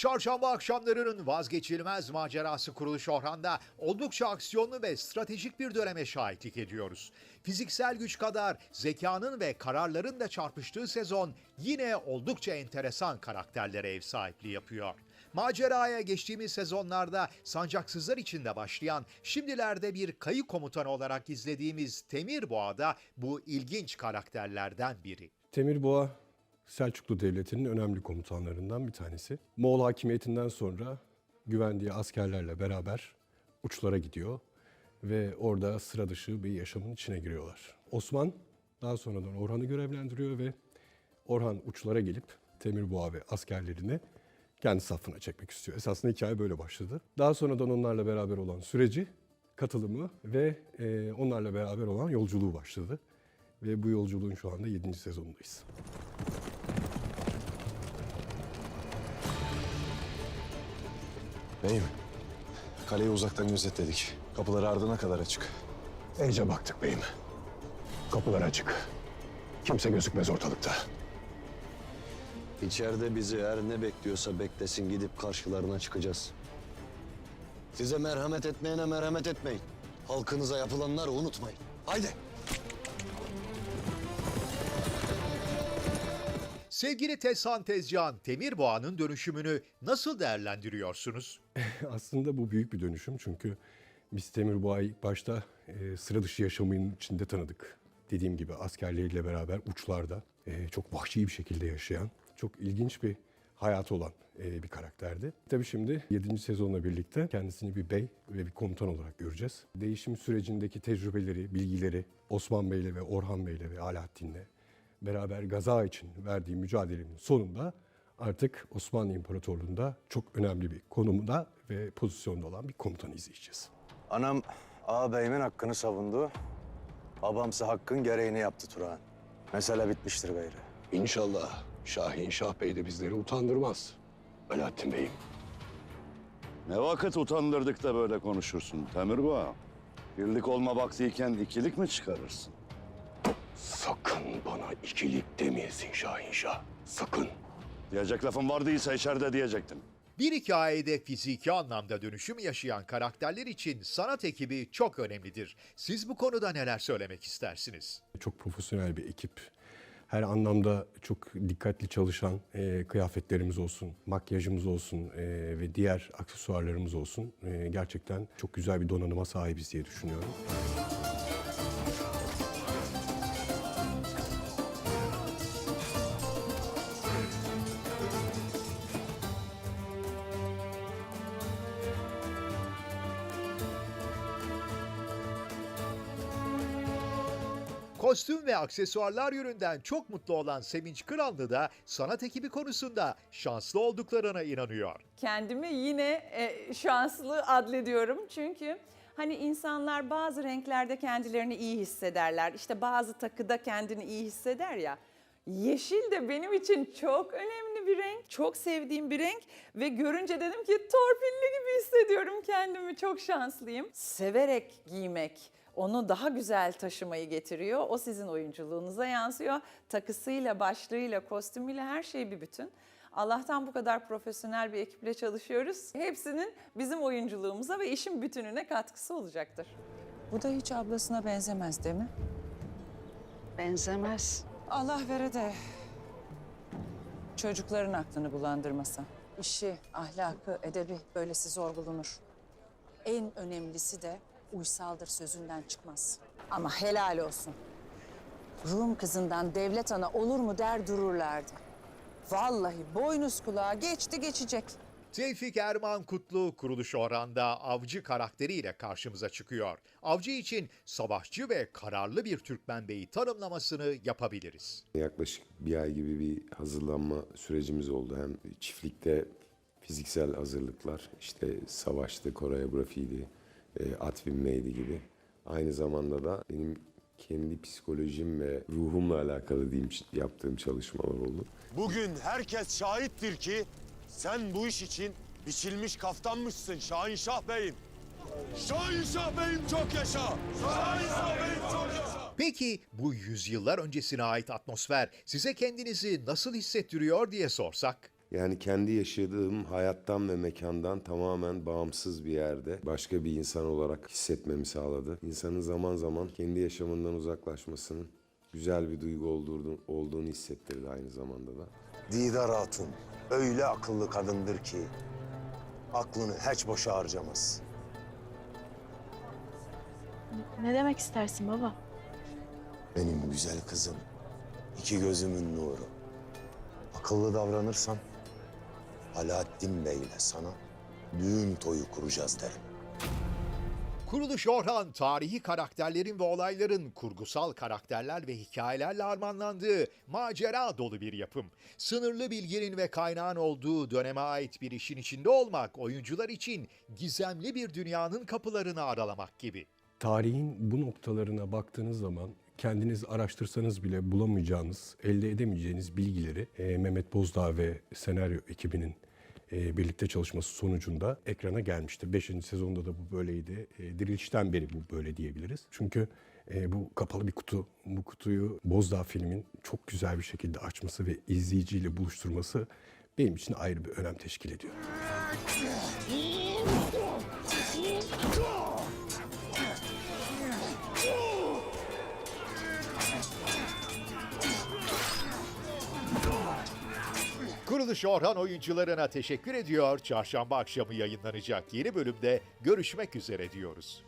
Çarşamba akşamlarının vazgeçilmez macerası Kuruluş Orhan'da oldukça aksiyonlu ve stratejik bir döneme şahitlik ediyoruz. Fiziksel güç kadar zekanın ve kararların da çarpıştığı sezon yine oldukça enteresan karakterlere ev sahipliği yapıyor. Maceraya geçtiğimiz sezonlarda sancaksızlar içinde başlayan, şimdilerde bir kayı komutanı olarak izlediğimiz Temir Boğa'da bu ilginç karakterlerden biri. Temirboğa Selçuklu Devleti'nin önemli komutanlarından bir tanesi. Moğol hakimiyetinden sonra güvendiği askerlerle beraber uçlara gidiyor ve orada sıra dışı bir yaşamın içine giriyorlar. Osman daha sonradan Orhan'ı görevlendiriyor ve Orhan uçlara gelip Temirboğa ve askerlerini kendi safına çekmek istiyor. Esasında hikaye böyle başladı. Daha sonradan onlarla beraber olan süreci, katılımı ve e, onlarla beraber olan yolculuğu başladı. Ve bu yolculuğun şu anda 7. sezonundayız. Beyim, kaleyi uzaktan gözetledik. Kapıları ardına kadar açık. İyice baktık beyim. Kapılar açık. Kimse gözükmez ortalıkta. İçeride bizi her ne bekliyorsa beklesin gidip karşılarına çıkacağız. Size merhamet etmeyene merhamet etmeyin. Halkınıza yapılanları unutmayın. Haydi. Sevgili Teshan Tezcan, Temir Boğa'nın dönüşümünü nasıl değerlendiriyorsunuz? Aslında bu büyük bir dönüşüm çünkü biz Temirboğa'yı başta e, sıra dışı yaşamının içinde tanıdık. Dediğim gibi askerleriyle beraber uçlarda e, çok vahşi bir şekilde yaşayan, çok ilginç bir hayatı olan e, bir karakterdi. Tabii şimdi 7. sezonla birlikte kendisini bir bey ve bir komutan olarak göreceğiz. Değişim sürecindeki tecrübeleri, bilgileri Osman Bey'le ve Orhan Bey'le ve Alaaddin'le beraber Gaza için verdiği mücadelenin sonunda artık Osmanlı İmparatorluğu'nda çok önemli bir konumda ve pozisyonda olan bir komutanı izleyeceğiz. Anam ağabeyimin hakkını savundu. Babamsa hakkın gereğini yaptı Turan. Mesele bitmiştir gayrı. İnşallah Şahin Şah Bey de bizleri utandırmaz. Alaaddin Bey'im. Ne vakit utandırdık da böyle konuşursun Temirboğa? Birlik olma vaktiyken ikilik mi çıkarırsın? Sakın bana ikilik demeyesin Şahin Şah. Sakın. Diyecek lafın vardıysa içeride diyecektim. Bir hikayede fiziki anlamda dönüşüm yaşayan karakterler için sanat ekibi çok önemlidir. Siz bu konuda neler söylemek istersiniz? Çok profesyonel bir ekip. Her anlamda çok dikkatli çalışan e, kıyafetlerimiz olsun, makyajımız olsun e, ve diğer aksesuarlarımız olsun. E, gerçekten çok güzel bir donanıma sahibiz diye düşünüyorum. Kostüm ve aksesuarlar yönünden çok mutlu olan Sevinç Kıranlı da sanat ekibi konusunda şanslı olduklarına inanıyor. kendimi yine e, şanslı adlediyorum. Çünkü hani insanlar bazı renklerde kendilerini iyi hissederler. İşte bazı takıda kendini iyi hisseder ya. Yeşil de benim için çok önemli bir renk. Çok sevdiğim bir renk ve görünce dedim ki torpilli gibi hissediyorum kendimi. Çok şanslıyım. Severek giymek onu daha güzel taşımayı getiriyor. O sizin oyunculuğunuza yansıyor. Takısıyla, başlığıyla, kostümüyle her şey bir bütün. Allah'tan bu kadar profesyonel bir ekiple çalışıyoruz. Hepsinin bizim oyunculuğumuza ve işin bütününe katkısı olacaktır. Bu da hiç ablasına benzemez değil mi? Benzemez. Allah vere de çocukların aklını bulandırmasa. İşi, ahlakı, edebi böylesi zor bulunur. En önemlisi de uysaldır sözünden çıkmaz. Ama helal olsun. Rum kızından devlet ana olur mu der dururlardı. Vallahi boynuz kulağa geçti geçecek. Tevfik Erman Kutlu kuruluş oranda avcı karakteriyle karşımıza çıkıyor. Avcı için savaşçı ve kararlı bir Türkmen beyi tanımlamasını yapabiliriz. Yaklaşık bir ay gibi bir hazırlanma sürecimiz oldu. Hem çiftlikte fiziksel hazırlıklar, işte savaştı, koreografiydi, e, at binmeydi gibi. Aynı zamanda da benim kendi psikolojim ve ruhumla alakalı diyeyim yaptığım çalışmalar oldu. Bugün herkes şahittir ki sen bu iş için biçilmiş kaftanmışsın Şahin Şah Bey'im. Şahin Şah Bey'im çok yaşa! Şahin Şah Bey'im çok yaşa! Peki bu yüzyıllar öncesine ait atmosfer size kendinizi nasıl hissettiriyor diye sorsak? Yani kendi yaşadığım hayattan ve mekandan tamamen bağımsız bir yerde başka bir insan olarak hissetmemi sağladı. İnsanın zaman zaman kendi yaşamından uzaklaşmasının güzel bir duygu olduğunu, olduğunu hissettirdi aynı zamanda da. Didar Hatun öyle akıllı kadındır ki aklını hiç boşa harcamaz. Ne demek istersin baba? Benim güzel kızım, iki gözümün nuru. Akıllı davranırsan Alaaddin Bey'le sana düğün toyu kuracağız derim. Kuruluş Orhan, tarihi karakterlerin ve olayların kurgusal karakterler ve hikayelerle armanlandığı macera dolu bir yapım. Sınırlı bilginin ve kaynağın olduğu döneme ait bir işin içinde olmak oyuncular için gizemli bir dünyanın kapılarını aralamak gibi. Tarihin bu noktalarına baktığınız zaman kendiniz araştırsanız bile bulamayacağınız, elde edemeyeceğiniz bilgileri e, Mehmet Bozdağ ve senaryo ekibinin e, birlikte çalışması sonucunda ekrana gelmiştir. Beşinci sezonda da bu böyleydi. E, dirilişten beri bu böyle diyebiliriz. Çünkü e, bu kapalı bir kutu. Bu kutuyu Bozdağ filmin çok güzel bir şekilde açması ve izleyiciyle buluşturması benim için ayrı bir önem teşkil ediyor. Kuruluş Orhan oyuncularına teşekkür ediyor. Çarşamba akşamı yayınlanacak yeni bölümde görüşmek üzere diyoruz.